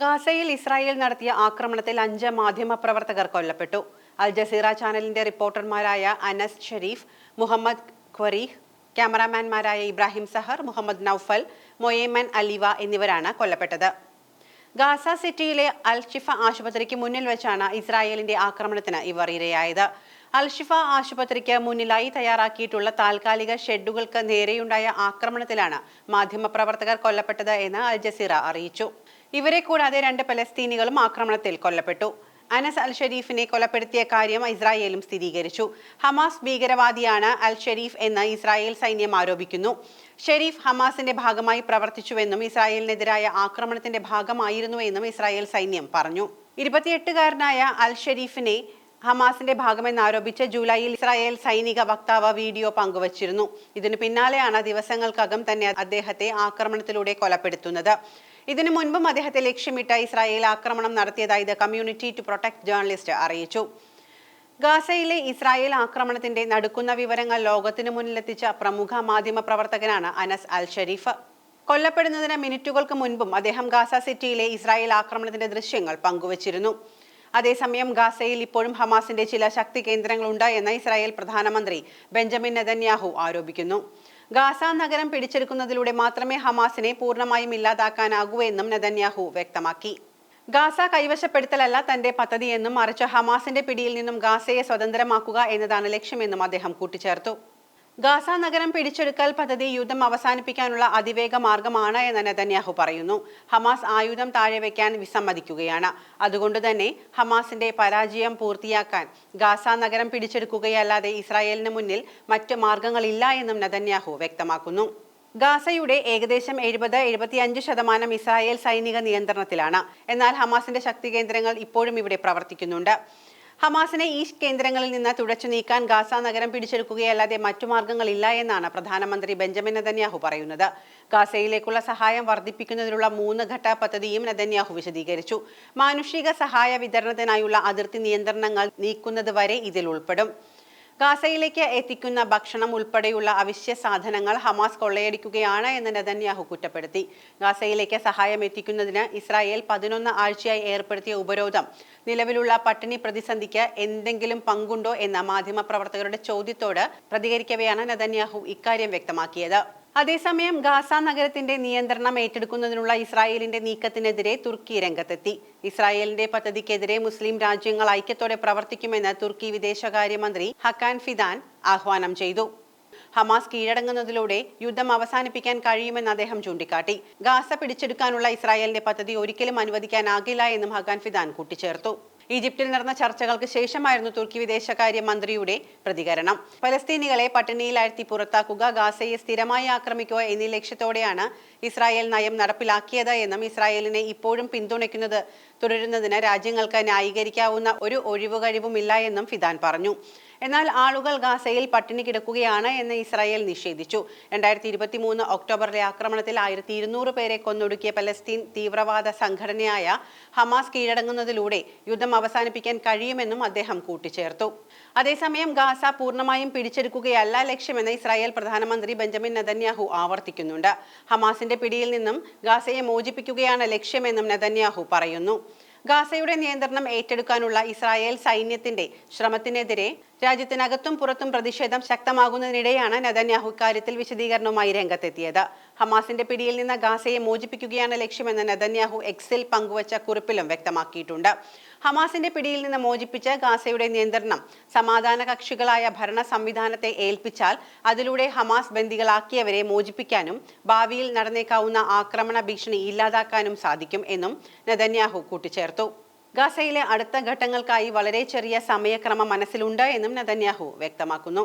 ഗാസയിൽ ഇസ്രായേൽ നടത്തിയ ആക്രമണത്തിൽ അഞ്ച് മാധ്യമപ്രവർത്തകർ കൊല്ലപ്പെട്ടു. അൽ ജസീറ ചാനലിന്റെ റിപ്പോർട്ടർമാരായ അനസ് ഷെരീഫ് മുഹമ്മദ് ഖ്വരീഹ് ക്യാമറാമാൻമാരായ ഇബ്രാഹിം സഹർ മുഹമ്മദ് നൌഫൽ മൊയേമൻ അലിവ എന്നിവരാണ് കൊല്ലപ്പെട്ടത്. ഗാസ സിറ്റിയിലെ അൽഷിഫ ആശുപത്രിക്ക് മുന്നിൽ വെച്ചാണ് ഇസ്രായേലിന്റെ ആക്രമണത്തിന് ഇവർ ഇരയായത്. അൽഷിഫ ആശുപത്രിക്ക് മുന്നിലായി തയ്യാറാക്കിയിട്ടുള്ള താൽക്കാലിക ഷെഡുകൾക്ക് നേരെയുണ്ടായ ആക്രമണത്തിലാണ് മാധ്യമപ്രവർത്തകർ കൊല്ലപ്പെട്ടത് എന്ന് അൽ ജസീറ അറിയിച്ചു. ഇവരെ കൂടാതെ രണ്ട് പലസ്തീനികളും ആക്രമണത്തിൽ കൊല്ലപ്പെട്ടു. അനസ് അൽ ഷെരീഫിനെ കൊലപ്പെടുത്തിയ കാര്യം ഇസ്രായേലും സ്ഥിരീകരിച്ചു. ഹമാസ് ഭീകരവാദിയാണ് അൽ ഷെരീഫ് എന്ന് ഇസ്രായേൽ സൈന്യം ആരോപിക്കുന്നു. ഷെരീഫ് ഹമാസിന്റെ ഭാഗമായി പ്രവർത്തിച്ചുവെന്നും ഇസ്രായേലിനെതിരായ ആക്രമണത്തിന്റെ ഭാഗമായിരുന്നുവെന്നും ഇസ്രായേൽ സൈന്യം പറഞ്ഞു. ഇരുപത്തിയെട്ടുകാരനായ അൽ ഷെരീഫിനെ ഹമാസിന്റെ ഭാഗമെന്നാരോപിച്ച് ജൂലൈയിൽ ഇസ്രായേൽ സൈനിക വക്താവ് വീഡിയോ പങ്കുവച്ചിരുന്നു. ഇതിനു പിന്നാലെയാണ് ദിവസങ്ങൾക്കകം തന്നെ അദ്ദേഹത്തെ ആക്രമണത്തിലൂടെ കൊലപ്പെടുത്തുന്നത്. ഇതിനു മുൻപും അദ്ദേഹത്തെ ലക്ഷ്യമിട്ട് ഇസ്രായേൽ ആക്രമണം നടത്തിയതായി the community to protect journalist അറിയിച്ചു. ഗാസയിലെ ഇസ്രായേൽ ആക്രമണത്തിന്റെ നടുക്കുന്ന വിവരങ്ങൾ ലോകത്തിനു മുന്നിലെത്തിച്ച പ്രമുഖ മാധ്യമ പ്രവർത്തകനാണ് അനസ് അൽ ഷരീഫ് കൊല്ലപ്പെടുന്നതിന് മിനിറ്റുകൾക്ക് മുൻപും അദ്ദേഹം ഗാസ സിറ്റിയിലെ ഇസ്രായേൽ ആക്രമണത്തിന്റെ ദൃശ്യങ്ങൾ പങ്കുവച്ചിരുന്നു. അതേസമയം ഗാസയിൽ ഇപ്പോഴും ഹമാസിന്റെ ചില ശക്തി കേന്ദ്രങ്ങളുണ്ട് എന്ന് ഇസ്രായേൽ പ്രധാനമന്ത്രി ബെഞ്ചമിൻ നെതന്യാഹു ആരോപിക്കുന്നു. ഗാസ നഗരം പിടിച്ചെടുക്കുന്നതിലൂടെ മാത്രമേ ഹമാസിനെ പൂർണമായും ഇല്ലാതാക്കാനാകൂ എന്നും നെതന്യാഹു വ്യക്തമാക്കി. ഗാസ കൈവശപ്പെടുത്തലല്ല തന്റെ പദ്ധതിയെന്നും മറിച്ച് ഹമാസിന്റെ പിടിയിൽ നിന്നും ഗാസയെ സ്വതന്ത്രമാക്കുക എന്നതാണ് ലക്ഷ്യമെന്നും അദ്ദേഹം കൂട്ടിച്ചേർത്തു. ഗാസ നഗരം പിടിച്ചെടുക്കൽ പദ്ധതി യുദ്ധം അവസാനിപ്പിക്കാനുള്ള അതിവേഗ മാർഗമാണ് എന്ന് നെതന്യാഹു പറയുന്നു. ഹമാസ് ആയുധം താഴെ വയ്ക്കാൻ വിസമ്മതിക്കുകയാണ്. അതുകൊണ്ട് തന്നെ ഹമാസിന്റെ പരാജയം പൂർത്തിയാക്കാൻ ഗാസ നഗരം പിടിച്ചെടുക്കുകയല്ലാതെ ഇസ്രായേലിന് മുന്നിൽ മറ്റ് മാർഗങ്ങളില്ല എന്നും നെതന്യാഹു വ്യക്തമാക്കുന്നു. ഗാസയുടെ ഏകദേശം എഴുപത് എഴുപത്തിയഞ്ച് ശതമാനം ഇസ്രായേൽ സൈനിക നിയന്ത്രണത്തിലാണ്. എന്നാൽ ഹമാസിന്റെ ശക്തി കേന്ദ്രങ്ങൾ ഇപ്പോഴും ഇവിടെ പ്രവർത്തിക്കുന്നുണ്ട്. ഹമാസിനെ ഈ കേന്ദ്രങ്ങളിൽ നിന്ന് തുടച്ചു നീക്കാൻ ഗാസ നഗരം പിടിച്ചെടുക്കുകയല്ലാതെ മറ്റു മാർഗങ്ങളില്ല എന്നാണ് പ്രധാനമന്ത്രി ബെഞ്ചമിൻ നെതന്യാഹു പറയുന്നത്. ഗാസയിലേക്കുള്ള സഹായം വർദ്ധിപ്പിക്കുന്നതിനുള്ള മൂന്ന് ഘട്ട പദ്ധതിയും നെതന്യാഹു വിശദീകരിച്ചു. മാനുഷിക സഹായ വിതരണത്തിനായുള്ള അതിർത്തി നിയന്ത്രണങ്ങൾ നീക്കുന്നത് വരെ ഇതിൽ ഉൾപ്പെടും. ഗാസയിലേക്ക് എത്തിക്കുന്ന ഭക്ഷണം ഉൾപ്പെടെയുള്ള അവശ്യ സാധനങ്ങൾ ഹമാസ് കൊള്ളയടിക്കുകയാണ് എന്ന് നെതന്യാഹു കുറ്റപ്പെടുത്തി. ഗാസയിലേക്ക് സഹായം എത്തിക്കുന്നതിന് ഇസ്രായേൽ പതിനൊന്ന് ആഴ്ചയായി ഏർപ്പെടുത്തിയ ഉപരോധം നിലവിലുള്ള പട്ടിണി പ്രതിസന്ധിക്ക് എന്തെങ്കിലും പങ്കുണ്ടോ എന്ന മാധ്യമപ്രവർത്തകരുടെ ചോദ്യത്തോട് പ്രതികരിക്കവെയാണ് നെതന്യാഹു ഇക്കാര്യം വ്യക്തമാക്കിയത്. അതേസമയം ഗാസ നഗരത്തിന്റെ നിയന്ത്രണം ഏറ്റെടുക്കുന്നതിനുള്ള ഇസ്രായേലിന്റെ നീക്കത്തിനെതിരെ തുർക്കി രംഗത്തെത്തി. ഇസ്രായേലിന്റെ പദ്ധതിക്കെതിരെ മുസ്ലിം രാജ്യങ്ങൾ ഐക്യത്തോടെ പ്രവർത്തിക്കുമെന്ന് തുർക്കി വിദേശകാര്യമന്ത്രി ഹക്കാൻ ഫിദാൻ ആഹ്വാനം ചെയ്തു. ഹമാസ് കീഴടങ്ങുന്നതിലൂടെ യുദ്ധം അവസാനിപ്പിക്കാൻ കഴിയുമെന്ന് അദ്ദേഹം ചൂണ്ടിക്കാട്ടി. ഗാസ പിടിച്ചെടുക്കാനുള്ള ഇസ്രായേലിന്റെ പദ്ധതി ഒരിക്കലും അനുവദിക്കാനാകില്ല എന്നും ഹക്കാൻ ഫിദാൻ കൂട്ടിച്ചേർത്തു. ഈജിപ്തിൽ നടന്ന ചർച്ചകൾക്ക് ശേഷമായിരുന്നു തുർക്കി വിദേശകാര്യ മന്ത്രിയുടെ പ്രതികരണം. പലസ്തീനികളെ പട്ടിണിയിലാഴ്ത്തി പുറത്താക്കുക ഗാസയെ സ്ഥിരമായി ആക്രമിക്കുക എന്നീ ലക്ഷ്യത്തോടെയാണ് ഇസ്രായേൽ നയം നടപ്പിലാക്കിയത് എന്നും ഇസ്രായേലിനെ ഇപ്പോഴും പിന്തുണയ്ക്കുന്നത് തുടരുന്നതിന് രാജ്യങ്ങൾക്ക് ന്യായീകരിക്കാവുന്ന ഒരു ഒഴിവുകഴിവുമില്ല എന്നും ഫിദാൻ പറഞ്ഞു. എന്നാൽ ആളുകൾ ഗാസയിൽ പട്ടിണി കിടക്കുകയാണ് എന്ന് ഇസ്രായേൽ നിഷേധിച്ചു. രണ്ടായിരത്തി ഇരുപത്തി മൂന്ന് ഒക്ടോബറിലെ ആക്രമണത്തിൽ ആയിരത്തി ഇരുന്നൂറ് പേരെ കൊന്നൊടുക്കിയ പലസ്തീൻ തീവ്രവാദ സംഘടനയായ ഹമാസ് കീഴടങ്ങുന്നതിലൂടെ യുദ്ധം അവസാനിപ്പിക്കാൻ കഴിയുമെന്നും അദ്ദേഹം കൂട്ടിച്ചേർത്തു. അതേസമയം ഗാസ പൂർണമായും പിടിച്ചെടുക്കുകയല്ല ലക്ഷ്യമെന്ന് ഇസ്രായേൽ പ്രധാനമന്ത്രി ബെഞ്ചമിൻ നെതന്യാഹു ആവർത്തിക്കുന്നുണ്ട്. ഹമാസിന്റെ പിടിയിൽ നിന്നും ഗാസയെ മോചിപ്പിക്കുകയാണ് ലക്ഷ്യമെന്നും നെതന്യാഹു പറയുന്നു. ഗാസയുടെ നിയന്ത്രണം ഏറ്റെടുക്കാനുള്ള ഇസ്രായേൽ സൈന്യത്തിന്റെ ശ്രമത്തിനെതിരെ രാജ്യത്തിനകത്തും പുറത്തും പ്രതിഷേധം ശക്തമാകുന്നതിനിടെയാണ് നദന്യാഹു ഇക്കാര്യത്തിൽ വിശദീകരണവുമായി രംഗത്തെത്തിയത്. ഹമാസിന്റെ പിടിയിൽ നിന്ന് ഗാസയെ മോചിപ്പിക്കുകയാണ് ലക്ഷ്യമെന്ന് നദന്യാഹു എക്സിൽ പങ്കുവച്ച കുറിപ്പിലും വ്യക്തമാക്കിയിട്ടുണ്ട്. ഹമാസിന്റെ പിടിയിൽ നിന്ന് മോചിപ്പിച്ച് ഗാസയുടെ നിയന്ത്രണം സമാധാന കക്ഷികളായ ഭരണ സംവിധാനത്തെ ഏൽപ്പിച്ചാൽ അതിലൂടെ ഹമാസ് ബന്ദികളാക്കിയവരെ മോചിപ്പിക്കാനും ഭാവിയിൽ നടന്നേക്കാവുന്ന ആക്രമണ ഭീഷണി ഇല്ലാതാക്കാനും സാധിക്കും എന്നും നദന്യാഹു കൂട്ടിച്ചേർത്തു. ഗാസയിലെ അടുത്ത ഘട്ടങ്ങൾക്കായി വളരെ ചെറിയ സമയക്രമം മനസ്സിലുണ്ട് എന്നും നെതന്യാഹു വ്യക്തമാക്കുന്നു.